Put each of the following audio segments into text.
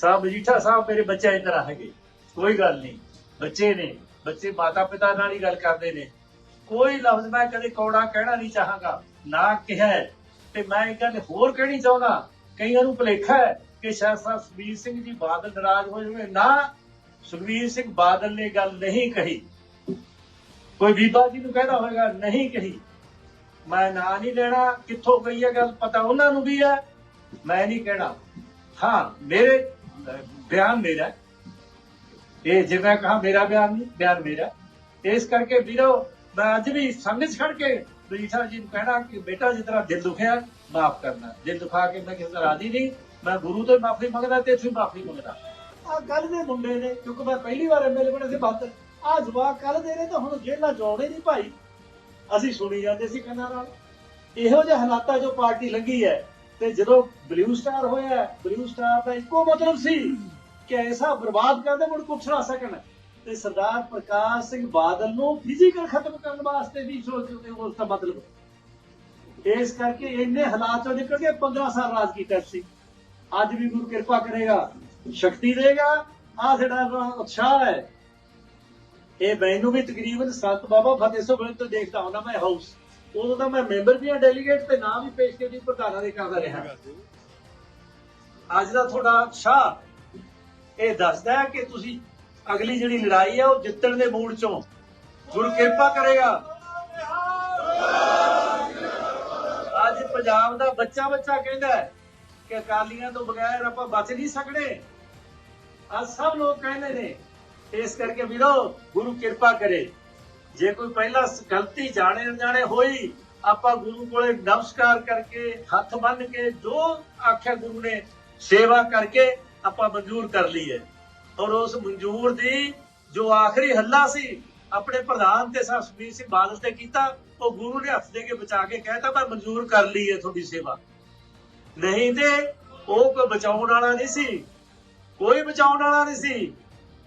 ਸਾਹਿਬ ਮਜੀਠਾ ਸਾਹਿਬ ਮੇਰੇ ਬੱਚੇ ਇਸ ਤਰ੍ਹਾਂ ਹੈਗੇ। ਕੋਈ ਗੱਲ ਨਹੀਂ। ਬੱਚੇ ਨੇ, ਬੱਚੇ ਮਾਤਾ ਪਿਤਾ ਨਾਲ ਹੀ ਗੱਲ ਕਰਦੇ ਨੇ। ਕੋਈ ਲਫ਼ਜ਼ ਮੈਂ ਕਦੇ ਕੌੜਾ ਕਹਿਣਾ ਨਹੀਂ ਚਾਹਾਂਗਾ। ਨਾ ਕਿਹਾ ਤੇ ਮੈਂ ਇੱਕ ਗੱਲ ਹੋਰ ਕਹਿਣੀ ਚਾਹੁੰਦਾ। ਕਈਆਂ ਨੂੰ ਭੁਲੇਖਾ ਹੈ ਕਿ ਸ਼ਾਇਦ ਸਾਹਿਬ ਸੁਖਬੀਰ ਸਿੰਘ ਜੀ ਬਾਦਲ ਨਾਰਾਜ਼ ਹੋ ਹੋਏ ਨਾ, ਸੁਖਬੀਰ ਸਿੰਘ ਬਾਦਲ ਨੇ ਗੱਲ ਨਹੀਂ ਕਹੀ। ਕੋਈ ਬੀਬਾ ਜੀ ਨੂੰ ਕਹਿੰਦਾ ਹੋਵੇਗਾ ਨਹੀਂ ਕਹੀ। ਮੈਂ ਨਾਂ ਨਹੀਂ ਲੈਣਾ, ਕਿੱਥੋਂ ਗਈ ਹੈ ਗੱਲ, ਪਤਾ ਉਹਨਾਂ ਨੂੰ ਵੀ ਹੈ। ਮੈਂ ਨਹੀਂ ਕਹਿਣਾ। ਹਾਂ, ਮੇਰੇ ਅਹ, ਬਿਆਨ ਮੇਰਾ ਹੈ। ਇਹ ਜੇ ਮੈਂ ਕਹਾ ਮੇਰਾ ਬਿਆਨ ਨਹੀਂ ਬਿਆਨ ਮੇਰਾ ਕਰਕੇ ਵੀਰੋ ਮੈਂ ਅੱਜ ਵੀ ਸੰਗਤ ਛੱਡ ਕੇ ਬਰੀਠਾ ਜੀ ਨੂੰ ਕਹਿਣਾ ਕਿ ਬੇਟਾ ਜਿਸ ਤਰ੍ਹਾਂ ਦਿਲ ਦੁਖਿਆ ਮਾਫ ਕਰਨਾ। ਦਿਲ ਦੁਖਾ ਕੇ ਮੈਂ ਕਿਸੇ ਦਾ ਰਾਜੀ ਨਹੀਂ ਮੈਂ ਗੁਰੂ ਤੋਂ ਮਾਫੀ ਮੰਗਦਾ ਤੇ ਤੁਸੀਂ ਮਾਫੀ ਮੰਗਦਾ। ਆ ਕੱਲ ਦੇ ਮੁੰਡੇ ਨੇ ਕਿਉਂਕਿ ਮੈਂ ਪਹਿਲੀ ਵਾਰ ਐਮਐਲਏ ਬਣੇ ਸੀ ਬਾਤ ਆ ਜਵਾਬ ਕੱਲ ਦੇ ਨੇ ਤਾਂ ਹੁਣ ਜੇਲ੍ਹਾਂ ਜਾਉਣੇ ਨਹੀਂ ਭਾਈ। ਅਸੀਂ ਸੁਣੀ ਜਾਂਦੇ ਸੀ ਕੰਨਾਂ ਨਾਲ। ਇਹੋ ਜਿਹੇ ਹਾਲਾਤਾਂ ਜੋ ਪਾਰਟੀ ਲੰਗੀ ਹੈ। ਤੇ ਜਦੋਂ ਬਲੂ ਸਟਾਰ ਹੋਇਆ ਬਲੂ ਸਟਾਰ ਦਾ ਇੱਕੋ ਮਤਲਬ ਸੀ ਕਿ ਐਸਾ ਬਰਬਾਦ ਕਰਦੇ ਮੁੜ ਕੁਛ ਨਾ ਸਕਣ। ਤੇ ਸਰਦਾਰ ਪ੍ਰਕਾਸ਼ ਸਿੰਘ ਬਾਦਲ ਨੂੰ ਫਿਜ਼ੀਕਲ ਖਤਮ ਕਰਨ ਵਾਸਤੇ ਵੀ ਸੋਚਦੇ ਉਸ ਦਾ ਮਤਲਬ ਇਸ ਕਰਕੇ ਇੰਨੇ ਹਾਲਾਤ ਚੋਂ ਨਿਕਲ ਕੇ 15 ਸਾਲ ਰਾਜ ਕੀਤਾ ਸੀ। ਅੱਜ ਵੀ ਗੁਰੂ ਕਿਰਪਾ ਕਰੇਗਾ, ਸ਼ਕਤੀ ਦੇਗਾ ਆ ਜਿਹੜਾ ਉਤਸ਼ਾਹ ਹੈ। ਇਹ ਮੈਨੂੰ ਵੀ ਤਕਰੀਬਨ ਸੰਤ ਬਾਬਾ ਫਤਿਹ ਸਿੰਘ ਤੋਂ ਦੇਖਦਾ ਹੁੰਦਾ ਮੈਂ ਹਾਊਸ ਉਦੋਂ ਤਾਂ ਮੈਂ ਮੈਂਬਰ ਵੀ ਹਾਂ ਡੈਲੀਗੇਟ ਤੇ ਨਾਮ ਵੀ ਪੇਸ਼ ਪ੍ਰਧਾਨਾਂ ਦੇ ਕਰਦਾ ਰਿਹਾ। ਅੱਜ ਦਾ ਤੁਹਾਡਾ ਉਤਸ਼ਾਹ ਇਹ ਦੱਸਦਾ ਹੈ ਕਿ ਤੁਸੀਂ ਅਗਲੀ ਜਿਹੜੀ ਲੜਾਈ ਹੈ ਉਹ ਜਿੱਤਣ ਦੇ ਮੂਡ ਚੋਂ ਗੁਰੂ ਕਿਰਪਾ ਕਰੇਗਾ। ਅੱਜ ਪੰਜਾਬ ਦਾ ਬੱਚਾ ਬੱਚਾ ਕਹਿੰਦਾ ਕਿ ਅਕਾਲੀਆਂ ਤੋਂ ਬਗੈਰ ਆਪਾਂ ਬਚ ਨਹੀਂ ਸਕਦੇ। ਅੱਜ ਸਭ ਲੋਕ ਕਹਿੰਦੇ ਨੇ, ਇਸ ਕਰਕੇ ਵੀਰੋ, ਗੁਰੂ ਕਿਰਪਾ ਕਰੇ। ਜੇ ਕੋਈ ਪਹਿਲਾਂ ਗਲਤੀ ਜਾਣੇ ਅਣਜਾਣੇ ਹੋਈ, ਆਪਾਂ ਗੁਰੂ ਕੋਲੇ ਨਮਸਕਾਰ ਕਰਕੇ, ਹੱਥ ਬੰਨ ਕੇ ਜੋ ਆਖਿਆ ਗੁਰੂ ਨੇ ਸੇਵਾ ਕਰਕੇ ਆਪਾਂ ਮਨਜ਼ੂਰ ਕਰ ਲਈ ਹੈ ਔਰ ਉਸ ਮਨਜ਼ੂਰ ਦੀ ਜੋ ਆਖਰੀ ਹੱਲਾ ਸੀ, ਆਪਣੇ ਪ੍ਰਧਾਨ ਤੇ ਸਾਹਿਬ ਸੁਖਬੀਰ ਸਿੰਘ ਬਾਦਲ ਤੇ ਕੀਤਾ, ਉਹ ਗੁਰੂ ਨੇ ਹੱਥ ਦੇ ਕੇ ਬਚਾ ਕੇ ਕਹਿਤਾ, ਮੈਂ ਮਨਜ਼ੂਰ ਕਰ ਲਈ ਹੈ ਤੁਹਾਡੀ ਸੇਵਾ। ਨਹੀਂ ਤੇ ਉਹ ਕੋਈ ਬਚਾਉਣ ਵਾਲਾ ਨਹੀਂ ਸੀ। ਕੋਈ ਬਚਾਉਣ ਵਾਲਾ ਨਹੀਂ ਸੀ।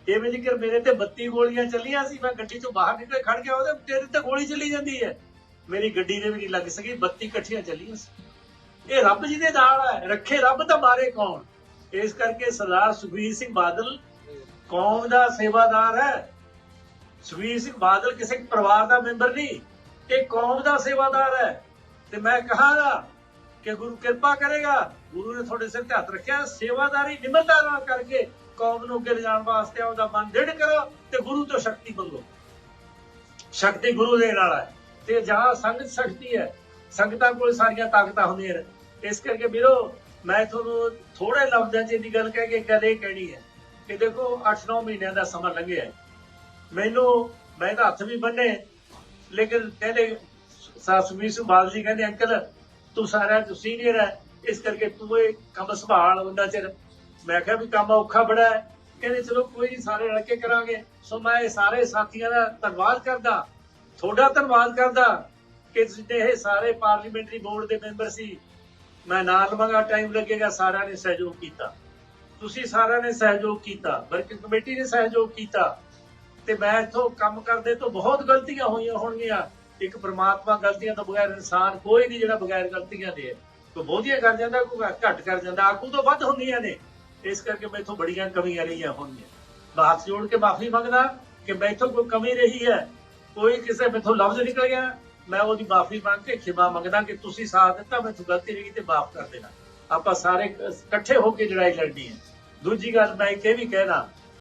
ਇਵੇਂ ਜਿਕਰ ਮੇਰੇ ਤੇ 32 ਗੋਲੀਆਂ ਚੱਲੀਆਂ ਸੀ, ਮੈਂ ਗੱਡੀ ਚੋਂ ਬਾਹਰ ਨਿਕਲ ਖੜ ਗਿਆ ਉਹਦੇ, ਤੇਰੇ ਤੇ ਗੋਲੀ ਚੱਲੀ ਜਾਂਦੀ ਹੈ। ਮੇਰੀ ਗੱਡੀ ਦੇ ਵੀ ਨਹੀਂ ਲੱਗ ਸਕੀ 32 ਇਕੱਠੀਆਂ ਚੱਲੀਆਂ ਸੀ। ਇਹ ਰੱਬ ਜੀ ਦੇ ਨਾਲ ਹੈ, ਰੱਖੇ ਰੱਬ ਤਾਂ ਮਾਰੇ ਕੌਣ? ਇਸ ਕਰਕੇ ਸਰਦਾਰ ਸੁਖਬੀਰ ਸਿੰਘ ਬਾਦਲ ਕੌਮ ਦਾ ਸੇਵਾਦਾਰ ਹੈ। ਸੁਖਬੀਰ ਸਿੰਘ ਬਾਦਲ ਕਿਸੇ ਪਰਿਵਾਰ ਦਾ ਮੈਂਬਰ ਨਹੀਂ, ਇਹ ਕੌਮ ਦਾ ਸੇਵਾਦਾਰ ਹੈ। ਤੇ ਮੈਂ ਕਹਾਂਗਾ ਕਿ ਗੁਰੂ ਕਿਰਪਾ ਕਰੇਗਾ, ਗੁਰੂ ਨੇ ਤੁਹਾਡੇ ਸਿਰ ਤੇ ਹੱਥ ਰੱਖਿਆ, ਸੇਵਾਦਾਰੀ ਨਿਮਰਤਾ ਨਾਲ ਕਰਕੇ ਕੌਮ ਨੂੰ ਅੱਗੇ ਲਿਜਾਣ ਵਾਸਤੇ ਉਹਦਾ ਮਨ ਦ੍ਰਿੜ ਕਰੋ ਤੇ ਗੁਰੂ ਤੋਂ ਸ਼ਕਤੀ ਮੰਗੋ। ਸ਼ਕਤੀ ਗੁਰੂ ਦੇ ਨਾਲ ਹੈ। ਤੇ ਜਹਾਂ ਸੰਗਤ ਸ਼ਕਤੀ ਹੈ। ਸੰਗਤਾਂ ਕੋਲ ਸਾਰੀਆਂ ਤਾਕਤਾਂ ਹੁੰਦੀਆਂ ਨੇ। ਇਸ ਕਰਕੇ ਵੀਰੋ, ਮੈਂ ਤੁਹਾਨੂੰ ਥੋੜੇ ਲਫ਼ਜ਼ਾਂ 'ਚ ਇਹਦੀ ਗੱਲ ਕਹਿ ਕੇ ਕਦੇ ਕਹਿਣੀ ਹੈ ਕਿ ਦੇਖੋ 8-9 ਮਹੀਨਿਆਂ ਦਾ ਸਮਾਂ ਲੰਘਿਆ ਮੈਨੂੰ, ਮੈਂ ਤਾਂ ਹੱਥ ਵੀ ਬੰਨੇ ਲੇਕਿਨ ਕਹਿੰਦੇ ਸਾਸਮੀ ਸਿੰਘ ਬਾਦਲ ਜੀ ਕਹਿੰਦੇ, ਅੰਕਲ, ਤੂੰ ਸਾਰਿਆਂ ਤੋਂ ਸੀਨੀਅਰ ਹੈ। ਇਸ ਕਰਕੇ ਤੂੰ ਇਹ ਕੰਮ ਸੰਭਾਲ, ਉਹਨਾਂ ਚਿਰ ਮੈਂ ਕਿਹਾ ਵੀ ਕੰਮ ਔਖਾ ਬੜਾ ਹੈ। ਕਹਿੰਦੇ, ਚਲੋ ਕੋਈ ਨਹੀਂ ਸਾਰੇ ਰਲ ਕੇ ਕਰਾਂਗੇ। ਸੋ ਮੈਂ ਇਹ ਸਾਰੇ ਸਾਥੀਆਂ ਦਾ ਧੰਨਵਾਦ ਕਰਦਾ। ਤੁਹਾਡਾ ਧੰਨਵਾਦ ਕਰਦਾ ਕਿ ਜਿੱਦੇ ਸਾਰੇ ਪਾਰਲੀਮੈਂਟਰੀ ਬੋਰਡ ਦੇ ਮੈਂਬਰ ਸੀ। ਮੈਂ ਨਾਲ ਲਵਾਂਗਾ, ਟਾਈਮ ਲੱਗੇਗਾ, ਸਾਰਿਆਂ ਨੇ ਸਹਿਯੋਗ ਕੀਤਾ। ਤੁਸੀਂ ਸਾਰਿਆਂ ਨੇ ਸਹਿਯੋਗ ਕੀਤਾ, ਵਰਕਿੰਗ ਕਮੇਟੀ ਨੇ ਸਹਿਯੋਗ ਕੀਤਾ। ਤੇ ਮੈਂ ਇਥੋਂ ਕੰਮ ਕਰਦੇ ਤੋਂ ਬਹੁਤ ਗਲਤੀਆਂ ਹੋਈਆਂ ਹੋਣਗੀਆਂ। ਇੱਕ ਪ੍ਰਮਾਤਮਾ ਗਲਤੀਆਂ ਤੋਂ ਬਗੈਰ ਇਨਸਾਨ ਕੋਈ ਨਹੀਂ ਜਿਹੜਾ ਬਗੈਰ ਗਲਤੀਆਂ ਦੇ ਕੋਈ ਬਹੁਤੀਆਂ ਕਰ ਜਾਂਦਾ, ਕੋਈ ਘੱਟ ਕਰ ਜਾਂਦਾ, ਆਗੂ ਤੋਂ ਵੱਧ ਹੁੰਦੀਆਂ ਨੇ। ਇਸ ਕਰਕੇ ਮੈਥੋਂ ਬੜੀਆਂ ਕਮੀਆਂ ਰਹੀਆਂ ਹੋਣਗੀਆਂ। ਮੈਂ ਹੱਥ ਜੋੜ ਕੇ ਮਾਫੀ ਮੰਗਦਾ ਕਿ ਮੈਥੋਂ ਕੋਈ ਕਮੀ ਰਹੀ ਹੈ, ਕੋਈ ਕਿਸੇ ਮੈਥੋਂ ਲਫ਼ਜ਼ ਨਿਕਲ ਗਿਆ, ਮੈਂ ਉਹਦੀ ਮਾਫੀ ਮੰਗ ਕੇ ਖਿਮਾ ਮੰਗਦਾ ਕਿ ਤੁਸੀਂ ਸਾਥ ਦਿੱਤਾ ਮੈਥੋਂ ਗਲਤੀ ਰਹੀ ਤੇ ਮਾਫ ਕਰ ਦੇਣਾ। ਆਪਾਂ ਸਾਰੇ ਇਕੱਠੇ ਹੋ ਕੇ ਲੜਾਈ ਲੜਨੀ ਹੈ। ਦੂਜੀ ਗੱਲ ਮੈਂ ਇੱਕ ਇਹ ਵੀ ਕਹਿਣਾ